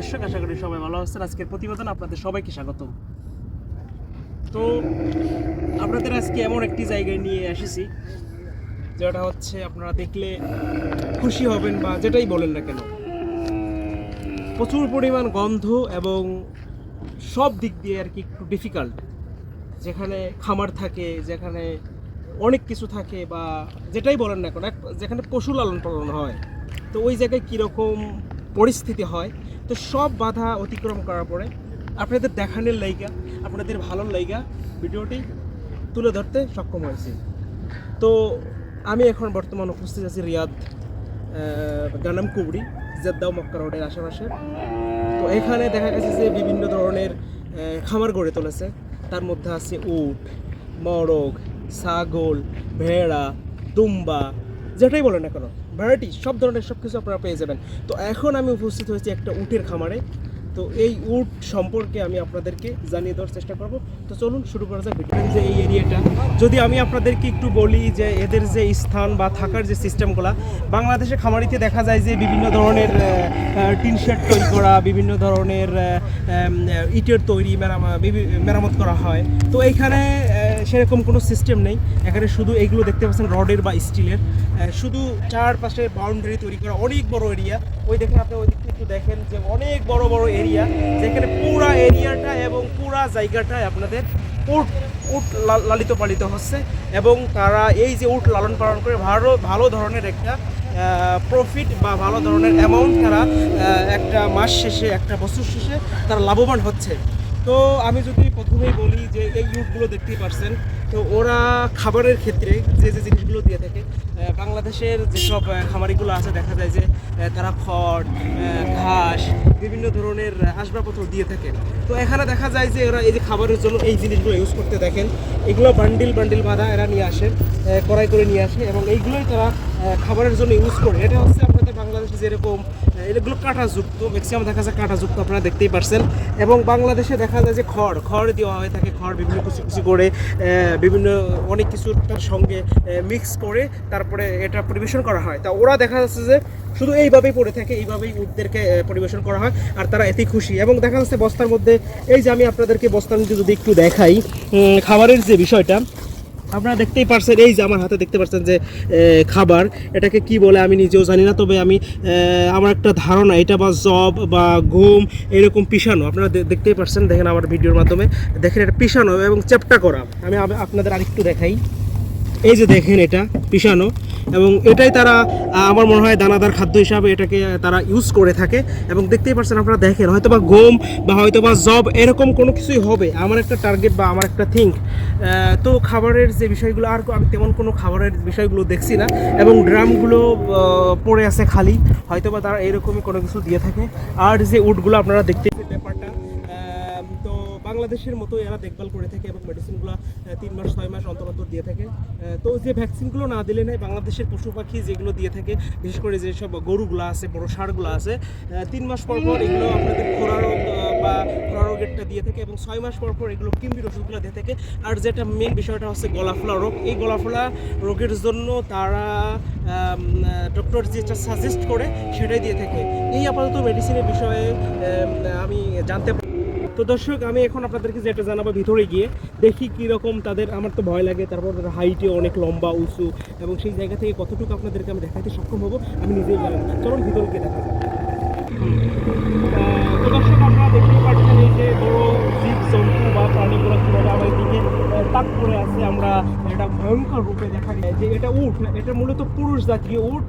দর্শক, আশা করি সবাই ভালো আছেন। আজকের প্রতিবেদন আপনাদের সবাইকে স্বাগত। তো আপনাদের আজকে এমন একটি জায়গায় নিয়ে এসেছি, যেটা হচ্ছে আপনারা দেখলে খুশি হবেন বা যেটাই বলেন না কেন, প্রচুর পরিমাণ গন্ধ এবং সব দিক দিয়ে আর কি একটু ডিফিকাল্ট যেখানে খামার থাকে, যেখানে অনেক কিছু থাকে বা যেটাই বলেন না কেন যেখানে পশু লালন পালন হয়, তো ওই জায়গায় কীরকম পরিস্থিতি হয় তো সব বাধা অতিক্রম করার পরে আপনাদের দেখানোর লাইগা, আপনাদের ভালো লাইগা ভিডিওটি তুলে ধরতে সক্ষম হয়েছি। তো আমি এখন বর্তমান উপস্থিত আছি রিয়াদ গানাম কুবড়ি, জেদ্দাও মক্কা রোডের আশেপাশে। তো এখানে দেখা গেছে যে বিভিন্ন ধরনের খামার গড়ে তুলেছে। তার মধ্যে আছে উট, মরগ, ছাগল, ভেড়া, দুম্বা যেটাই বলেন না কেন ভ্যারাইটি সব ধরনের সব কিছু আপনারা পেয়ে যাবেন। তো এখন আমি উপস্থিত হয়েছি একটা উটের খামারে। তো এই উট সম্পর্কে আমি আপনাদেরকে জানিয়ে দেওয়ার চেষ্টা করব। তো চলুন শুরু করা যাক যে এই এরিয়াটা। যদি আমি আপনাদেরকে একটু বলি যে এদের যে স্থান বা থাকার যে সিস্টেমগুলো, বাংলাদেশে খামারিতে দেখা যায় যে বিভিন্ন ধরনের টিন তৈরি করা, বিভিন্ন ধরনের ইটের তৈরি মেরামত করা হয়। তো এইখানে সেরকম কোনো সিস্টেম নেই। এখানে শুধু এইগুলো দেখতে পাচ্ছেন রডের বা স্টিলের। শুধু চারপাশে বাউন্ডারি তৈরি করা অনেক বড় এরিয়া ওই দেখেন আপনি ওই দিকটা একটু দেখেন যে অনেক বড় বড় এরিয়া যেখানে পুরা এরিয়াটা এবং পুরা জায়গাটায় আপনাদের উট উট লালিত পালিত হচ্ছে এবং তারা এই যে উট লালন পালন করে ভালো ভালো ধরনের একটা প্রফিট বা ভালো ধরনের অ্যামাউন্ট তারা একটা মাস শেষে, একটা বছর শেষে তারা লাভবান হচ্ছে। তো আমি যদি প্রথমেই বলি যে এই ইউটগুলো দেখতেই পারছেন, তো ওরা খাবারের ক্ষেত্রে যে যে জিনিসগুলো দিয়ে থাকে বাংলাদেশের যেসব খামারিগুলো আছে, দেখা যায় যে তারা খড় ঘাস, বিভিন্ন ধরনের আসবাবপত্র দিয়ে থাকে তো এখানে দেখা যায় যে এরা এই যে খাবারের জন্য এই জিনিসগুলো ইউজ করতে দেখেন। এগুলো বান্ডিল বান্ডিল বাঁধা এরা নিয়ে আসে কড়াই করে নিয়ে আসে এবং এইগুলোই তারা খাবারের জন্য ইউজ করে। এটা হচ্ছে বাংলাদেশে যেরকম এগুলো কাঁটাযুক্ত ম্যাক্সিমাম দেখা যায় কাঁটাযুক্ত আপনারা দেখতেই পারছেন। এবং বাংলাদেশে দেখা যায় যে খড় খড় দেওয়া হয়ে থাকে খড় বিভিন্ন কুচি কুচি করে বিভিন্ন অনেক কিছু তার সঙ্গে মিক্স করে তারপরে এটা পরিবেশন করা হয়। তা ওরা দেখা যাচ্ছে যে শুধু এইভাবেই পড়ে থাকে এইভাবেই উটদেরকে আহ, পরিবেশন করা হয় আর তারা এতেই খুশি। এবং দেখা যাচ্ছে বস্তার মধ্যে এই যে আমি আপনাদেরকে বস্তার মধ্যে যদি একটু দেখাই খাবারের যে বিষয়টা আপনারা দেখতেই পারছেন, এই যে আমার হাতে দেখতে পাচ্ছেন যে খাবার, এটাকে কি বলে আমি নিজেও জানি না, তবে আমি আমার একটা ধারণা, এটা বা জব বা ঘুম, এরকম পিষানো, আপনারা দেখতেই পারছেন, দেখেন আমার ভিডিওর মাধ্যমে, দেখেন এটা পিষানো এবং চ্যাপটা করা। আমি আপনাদের আরেকটু দেখাই। এই যে দেখেন এটা পিষানো এবং এটাই তারা আমার মনে হয় দানাদার খাদ্য হিসাবে এটাকে তারা ইউজ করে থাকে। এবং দেখতেই পাচ্ছেন আপনারা দেখেন হয়তো বা গম বা হয়তো বা জব এরকম কোনো কিছুই হবে, আমার একটা টার্গেট বা আমার একটা থিঙ্ক তো খাবারের যে বিষয়গুলো, আর আমি তেমন কোনো খাবারের বিষয়গুলো দেখছি না। এবং ড্রামগুলো পড়ে আছে খালি হয়তো বা তারা এরকমই কোনো কিছু দিয়ে থাকে। আর যে উটগুলো আপনারা দেখতে ব্যাপারটা বাংলাদেশের মতো এরা দেখভাল করে থাকে এবং মেডিসিনগুলো তিন মাস, ছয় মাস অন্তর অন্তর দিয়ে থাকে। তো যে ভ্যাকসিনগুলো না দিলে নাই, বাংলাদেশের পশু পাখি যেগুলো দিয়ে থাকে, বিশেষ করে যেসব গরুগুলো আছে, বড় ষাঁড়গুলো আছে তিন মাস পর পর এগুলো আপনাদের খোরা রোগ বা খোরা রোগেরটা দিয়ে থাকে এবং ছয় মাস পর পর এগুলো কিম্বির ওষুধগুলো দিয়ে থাকে। আর যেটা মেন বিষয়টা হচ্ছে গলাফলা রোগ। এই গলাফলা রোগের জন্য তারা ডক্টর যেটা সাজেস্ট করে সেটাই দিয়ে থাকে। এই আপাতত মেডিসিনের বিষয়ে, আমি জানতে পারি তো দর্শক, আমি এখন আপনাদেরকে যেটা জানাব ভিতরে গিয়ে, দেখি কি রকম তাদের, আমার তো ভয় লাগে, তারপর তাদের হাইটে অনেক লম্বা, উঁচু, এবং সেই জায়গা থেকে কতটুকু আপনাদেরকে আমি দেখাতে সক্ষম হব, আমি নিজেই জানি চলুন ভিতরে গিয়ে দেখা তো দর্শক পাচ্ছেন এই যে বা প্রাণীগুলো কীভাবে আমার আছে, আমরা এটা ভয়ঙ্কর রূপে দেখা যায় যে এটা না এটা মূলত পুরুষ জাতীয় উট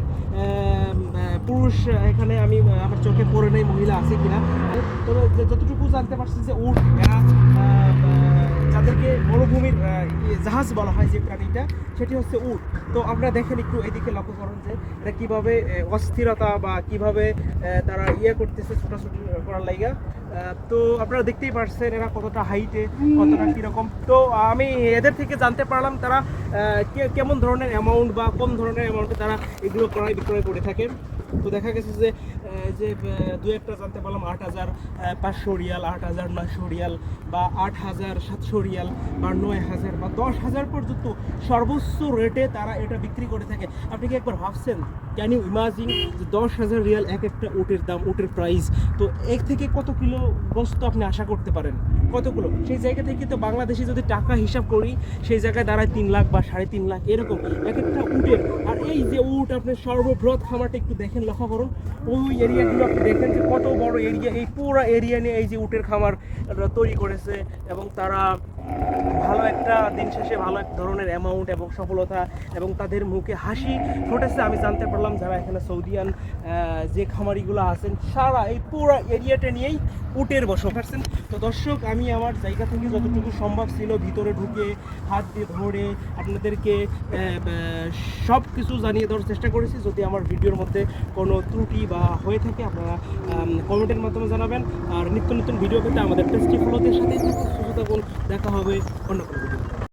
পুরুষ এখানে আমি আমার চোখে পড়ে নেই মহিলা আছে কিনা। তবে যতটুকু জানতে পারছি যে উট, এরা যাদেরকে মরুভূমির ইয়ে জাহাজ বলা হয় যে প্রাণীটা, সেটি হচ্ছে উট। তো আমরা দেখেন একটু এদিকে লক্ষ্য করুন যে এটা কীভাবে অস্থিরতা বা কীভাবে তারা ইয়ে করতেছে ছোটাছুটি করার লাইগা। তো আপনারা দেখতেই পারছেন এরা কতটা হাইটে কতটা কীরকম। তো আমি এদের থেকে জানতে পারলাম তারা কেমন ধরনের অ্যামাউন্ট বা কোন ধরনের অ্যামাউন্টে তারা এগুলো ক্রয় বিক্রয় করে থাকেন তো দেখা গেছে যে যে দু একটা জানতে পারলাম আট হাজার পাঁচশো রিয়াল, আট হাজার নয়শো রিয়াল বা আট হাজার সাতশো রিয়াল বা নয় হাজার বা দশ হাজার পর্যন্ত সর্বোচ্চ রেটে তারা এটা বিক্রি করে থাকে। আপনি কি একবার ভাবছেন? ক্যান ইউ ইমাজিন যে দশ হাজার রিয়াল এক একটা উটের দাম উটের প্রাইস তো এর থেকে কত কিলো বস্তু আপনি আশা করতে পারেন? কতগুলো? সেই জায়গা থেকে কিন্তু বাংলাদেশে যদি টাকা হিসাব করি, সেই জায়গায় দাঁড়ায় তিন লাখ বা সাড়ে তিন লাখ, এরকম এক একটা উটের। আর এই যে উট, আপনার সর্ববৃহৎ খামারটা একটু দেখেন, লক্ষ্য করুন। ওই এরিয়াগুলো আপনি দেখেন যে কত বড় এরিয়া, এই পুরো এরিয়া নিয়ে এই যে উটের খামার তৈরি করেছে এবং তারা ভালো একটা দিন শেষে ভালো এক ধরনের অ্যামাউন্ট এবং সফলতা এবং তাদের মুখে হাসি ফুটেছে, আমি জানতে পারলাম যারা এখানে সৌদিয়ান যে খামারিগুলো আছেন, সারা এই পুরো এরিয়াটা নিয়েই উটের বসবাস করছেন। তো দর্শক, আমি আমার জায়গা থেকে যতটুকু সম্ভব ছিল ভিতরে ঢুকে হাত দিয়ে ধরে আপনাদেরকে সব কিছু জানিয়ে দেওয়ার চেষ্টা করেছি। যদি আমার ভিডিওর মধ্যে কোনো ত্রুটি বা হয়ে থাকে, আপনারা কমেন্টের মাধ্যমে জানাবেন। আর নিত্য নতুন ভিডিও পেতে আমাদের টেস্টি ফলোদের থাকুন, দেখা হবে অন্য কোনো ভিডিও